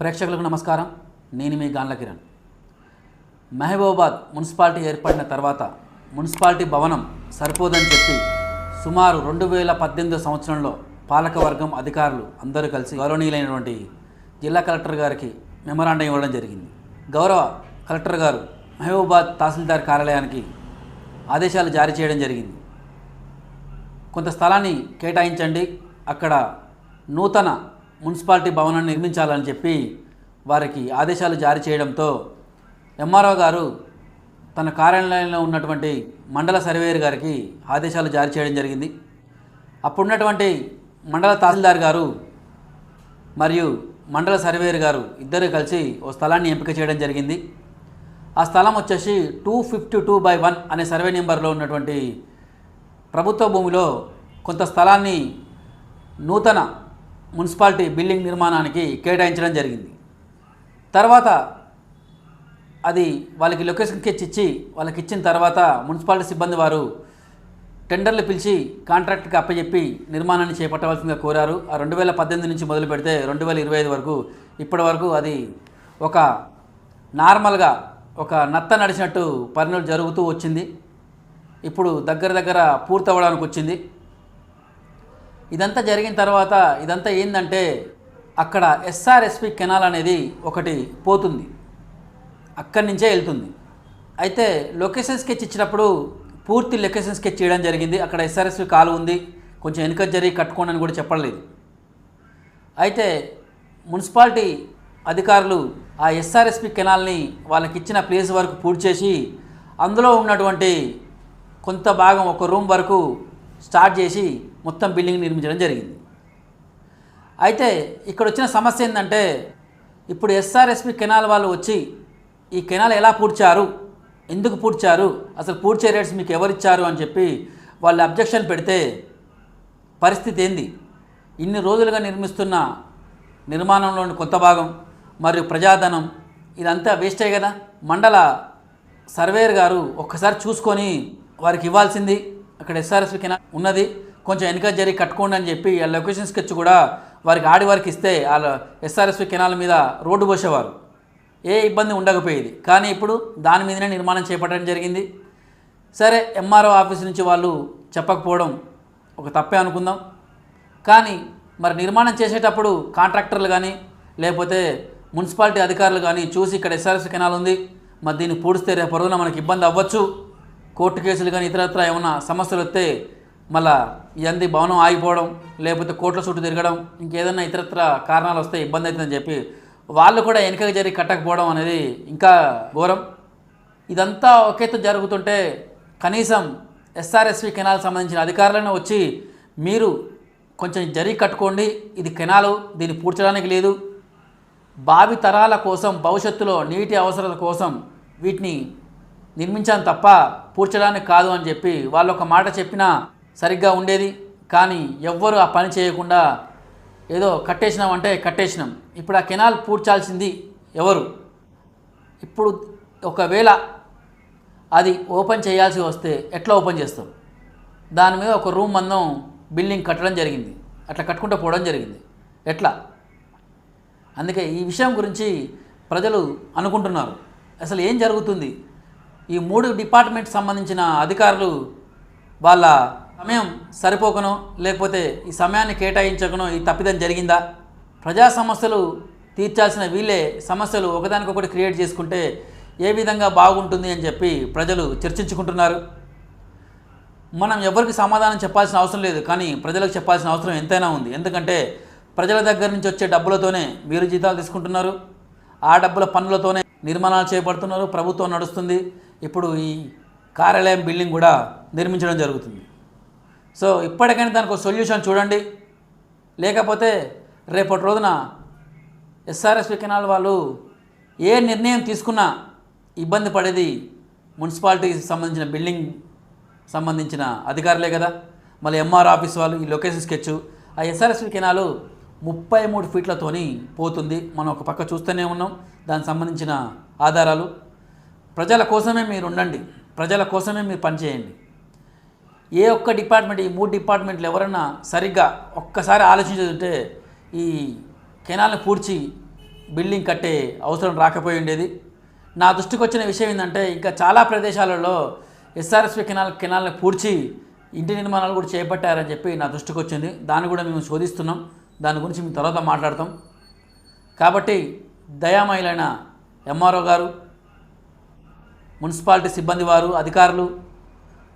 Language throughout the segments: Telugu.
ప్రేక్షకులకు నమస్కారం. నేను మీ గాన్ల కిరణ్. మహబూబాబాద్ మున్సిపాలిటీ ఏర్పడిన తర్వాత మున్సిపాలిటీ భవనం సరిపోదని చెప్పి సుమారు రెండు వేల పద్దెనిమిదో సంవత్సరంలో పాలకవర్గం అధికారులు అందరూ కలిసి గౌరవనీయులైనటువంటి జిల్లా కలెక్టర్ గారికి మెమరాండం ఇవ్వడం జరిగింది. గౌరవ కలెక్టర్ గారు మహబూబాబాద్ తహసీల్దార్ కార్యాలయానికి ఆదేశాలు జారీ చేయడం జరిగింది. కొంత స్థలాన్ని కేటాయించండి. అక్కడ నూతన మున్సిపాలిటీ భవనాన్ని నిర్మించాలని చెప్పి వారికి ఆదేశాలు జారీ చేయడంతో ఎంఆర్ఓ గారు తన కార్యాలయంలో ఉన్నటువంటి మండల సర్వేయర్ గారికి ఆదేశాలు జారీ చేయడం జరిగింది. అప్పుడున్నటువంటి మండల తహసీల్దార్ గారు మరియు మండల సర్వేయర్ గారు ఇద్దరు కలిసి ఓ స్థలాన్ని ఎంపిక చేయడం జరిగింది. ఆ స్థలం వచ్చేసి two fifty two by one అనే సర్వే నెంబర్లో ఉన్నటువంటి ప్రభుత్వ భూమిలో కొంత స్థలాన్ని నూతన మున్సిపాలిటీ బిల్డింగ్ నిర్మాణానికి కేటాయించడం జరిగింది. తర్వాత అది వాళ్ళకి లొకేషన్ స్కెచ్ ఇచ్చి వాళ్ళకి ఇచ్చిన తర్వాత మున్సిపాలిటీ సిబ్బంది వారు టెండర్లు పిలిచి కాంట్రాక్ట్కి అప్పచెప్పి నిర్మాణాన్ని చేపట్టవలసిందిగా కోరారు. ఆ రెండు వేల పద్దెనిమిది నుంచి మొదలు పెడితే రెండు వేల ఇరవై ఐదు వరకు ఇప్పటి వరకు అది ఒక నార్మల్గా ఒక నత్త నడిచినట్టు పనులు జరుగుతూ వచ్చింది. ఇప్పుడు దగ్గర దగ్గర పూర్తవడానికి వచ్చింది. ఇదంతా జరిగిన తర్వాత ఇదంతా ఏంటంటే అక్కడ ఎస్ఆర్ఎస్పి కెనాల్ అనేది ఒకటి పోతుంది. అక్కడి నుంచే వెళ్తుంది. అయితే లొకేషన్ స్కెచ్ ఇచ్చినప్పుడు పూర్తి లొకేషన్ స్కెచ్ చేయడం జరిగింది. అక్కడ ఎస్ఆర్ఎస్పి కాలు ఉంది. కొంచెం వెనుక జరిగి కట్టుకోండి అని కూడా చెప్పలేదు. అయితే మున్సిపాలిటీ అధికారులు ఆ ఎస్ఆర్ఎస్పి కెనాల్ని వాళ్ళకి ఇచ్చిన ప్లేస్ వరకు పూర్తి చేసి అందులో ఉన్నటువంటి కొంత భాగం ఒక రూమ్ వరకు స్టార్ట్ చేసి మొత్తం బిల్డింగ్ నిర్మించడం జరిగింది. అయితే ఇక్కడ వచ్చిన సమస్య ఏంటంటే ఇప్పుడు ఎస్ఆర్ఎస్పి కెనాల్ వాళ్ళు వచ్చి ఈ కెనాల్ ఎలా పూడ్చారు ఎందుకు పూడ్చారు అసలు పూడ్చే రేట్స్ మీకు ఎవరిచ్చారు అని చెప్పి వాళ్ళు అబ్జెక్షన్ పెడితే పరిస్థితి ఏంది? ఇన్ని రోజులుగా నిర్మిస్తున్న నిర్మాణంలోని కొత్త భాగం మరియు ప్రజాధనం ఇదంతా వేస్టే కదా? మండల సర్వేయర్ గారు ఒక్కసారి చూసుకొని వారికి ఇవ్వాల్సింది. అక్కడ ఎస్ఆర్ఎస్ కెనాల్ ఉన్నది. కొంచెం వెనక జరిగి కట్టుకోండి అని చెప్పి ఆ లొకేషన్ స్కెచ్ కూడా వారికి ఆడి వారికి ఇస్తే ఆ ఎస్ఆర్ఎస్పి కెనాల్ మీద రోడ్డు పోసేవారు. ఏ ఇబ్బంది ఉండకపోయేది. కానీ ఇప్పుడు దాని మీదనే నిర్మాణం చేపట్టడం జరిగింది. సరే ఎంఆర్ఓ ఆఫీస్ నుంచి వాళ్ళు చెప్పకపోవడం ఒక తప్పే అనుకుందాం. కానీ మరి నిర్మాణం చేసేటప్పుడు కాంట్రాక్టర్లు కానీ లేకపోతే మున్సిపాలిటీ అధికారులు కానీ చూసి ఇక్కడ ఎస్ఆర్ఎస్ కెనాల్ ఉంది. మరి దీన్ని పూడిస్తే రేపు రోజున మనకి ఇబ్బంది అవ్వచ్చు. కోర్టు కేసులు కానీ ఇతరత్ర ఏమైనా సమస్యలు వస్తే మళ్ళా ఇదంది భవనం ఆగిపోవడం లేకపోతే కోర్టుల చుట్టూ తిరగడం ఇంకేదైనా ఇతరత్ర కారణాలు వస్తే ఇబ్బంది అవుతుందని చెప్పి వాళ్ళు కూడా వెనుకకి జరిగి కట్టకపోవడం అనేది ఇంకా ఘోరం. ఇదంతా ఒకేతో జరుగుతుంటే కనీసం ఎస్ఆర్ఎస్వి కెనాల్ సంబంధించిన అధికారులను వచ్చి మీరు కొంచెం జరిగి కట్టుకోండి ఇది కెనాలు దీన్ని పూడ్చడానికి లేదు. భావి తరాల కోసం భవిష్యత్తులో నీటి అవసరాల కోసం వీటిని నిర్మించాను తప్ప పూడ్చడానికి కాదు అని చెప్పి వాళ్ళు ఒక మాట చెప్పినా సరిగ్గా ఉండేది. కానీ ఎవ్వరు ఆ పని చేయకుండా ఏదో కట్టేసినాం అంటే కట్టేసినాం. ఇప్పుడు ఆ కెనాల్ పూడ్చాల్సింది ఎవరు? ఇప్పుడు ఒకవేళ అది ఓపెన్ చేయాల్సి వస్తే ఎట్లా ఓపెన్ చేస్తాం? దాని మీద ఒక రూమ్ మందం బిల్డింగ్ కట్టడం జరిగింది. అట్లా కట్టుకుంటూ పోవడం జరిగింది. ఎట్లా? అందుకే ఈ విషయం గురించి ప్రజలు అనుకుంటున్నారు. అసలు ఏం జరుగుతుంది? ఈ మూడు డిపార్ట్మెంట్ సంబంధించిన అధికారులు వాళ్ళ సమయం సరిపోకనో లేకపోతే ఈ సమయాన్ని కేటాయించకనో ఈ తప్పిదం జరిగిందా? ప్రజా సమస్యలు తీర్చాల్సిన వీళ్ళే సమస్యలు ఒకదానికొకటి క్రియేట్ చేసుకుంటే ఏ విధంగా బాగుంటుంది అని చెప్పి ప్రజలు చర్చించుకుంటున్నారు. మనం ఎవరికి సమాధానం చెప్పాల్సిన అవసరం లేదు కానీ ప్రజలకు చెప్పాల్సిన అవసరం ఎంతైనా ఉంది. ఎందుకంటే ప్రజల దగ్గర నుంచి వచ్చే డబ్బులతోనే మీరు జీతాలు తీసుకుంటున్నారు. ఆ డబ్బుల పనులతోనే నిర్మాణాలు చేపడుతున్నారు. ప్రభుత్వం నడుస్తుంది. ఇప్పుడు ఈ కార్యాలయం బిల్డింగ్ కూడా నిర్మించడం జరుగుతుంది. సో ఇప్పటికైనా దానికి ఒక సొల్యూషన్ చూడండి. లేకపోతే రేపటి రోజున ఎస్ఆర్ఎస్పి కెనాల్ వాళ్ళు ఏ నిర్ణయం తీసుకున్నా ఇబ్బంది పడేది మున్సిపాలిటీకి సంబంధించిన బిల్డింగ్ సంబంధించిన అధికారులే కదా. మళ్ళీ ఎంఆర్ ఆఫీస్ వాళ్ళు ఈ లొకేషన్ స్కెచ్. ఆ ఎస్ఆర్ఎస్పి కెనాలు ముప్పై మూడు ఫీట్లతోని పోతుంది. మనం ఒక పక్క చూస్తూనే ఉన్నాం. దానికి సంబంధించిన ఆధారాలు. ప్రజల కోసమే మీరు ఉండండి. ప్రజల కోసమే మీరు పనిచేయండి. ఏ ఒక్క డిపార్ట్మెంట్ ఈ మూడు డిపార్ట్మెంట్లు ఎవరన్నా సరిగ్గా ఒక్కసారి ఆలోచించుంటే ఈ కెనాల్ని పూడ్చి బిల్డింగ్ కట్టే అవసరం రాకపోయి ఉండేది. నా దృష్టికి వచ్చిన విషయం ఏంటంటే ఇంకా చాలా ప్రదేశాలలో ఎస్ఆర్ఎస్పి కెనాల్ కెనాల్ని పూడ్చి ఇంటి నిర్మాణాలు కూడా చేపట్టారని చెప్పి నా దృష్టికి వచ్చింది. దాన్ని కూడా మేము శోధిస్తున్నాం. దాని గురించి మేము తర్వాత మాట్లాడతాం. కాబట్టి దయామయులైన ఎంఆర్ఓ గారు మున్సిపాలిటీ సిబ్బంది వారు అధికారులు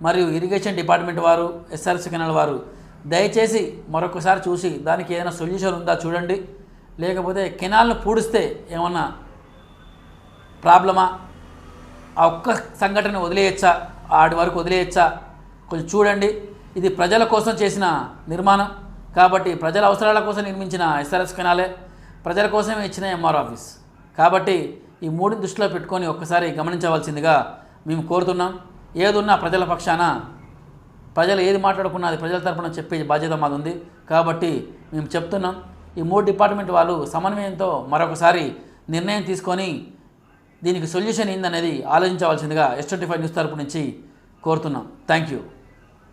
మరియు ఇరిగేషన్ డిపార్ట్మెంట్ వారు ఎస్ఆర్సీ కెనాల్ వారు దయచేసి మరొకసారి చూసి దానికి ఏదైనా సొల్యూషన్ ఉందా చూడండి. లేకపోతే కెనాల్ను పూడిస్తే ఏమన్నా ప్రాబ్లమా? ఆ ఒక్క సంఘటన వదిలేయచ్చా? ఆడి వరకు వదిలేయచ్చా? కొంచెం చూడండి. ఇది ప్రజల కోసం చేసిన నిర్మాణం. కాబట్టి ప్రజల అవసరాల కోసం నిర్మించిన ఎస్ఆర్ఎస్ కెనాలే. ప్రజల కోసమే ఇచ్చిన ఎంఆర్ ఆఫీస్. కాబట్టి ఈ మూడు దృష్టిలో పెట్టుకొని ఒక్కసారి గమనించవలసిందిగా మేము కోరుతున్నాం. ఏదున్నా ప్రజల పక్షాన ప్రజలు ఏది మాట్లాడుకున్నా అది ప్రజల తరపున చెప్పే బాధ్యత మాది ఉంది కాబట్టి మేము చెప్తున్నాం. ఈ మూడు డిపార్ట్మెంట్ వాళ్ళు సమన్వయంతో మరొకసారి నిర్ణయం తీసుకొని దీనికి సొల్యూషన్ ఏందనేది ఆలోచించవలసిందిగా ఎస్ ట్వంటీ ఫైవ్ న్యూస్ తరపు నుంచి కోరుతున్నాం. Thank you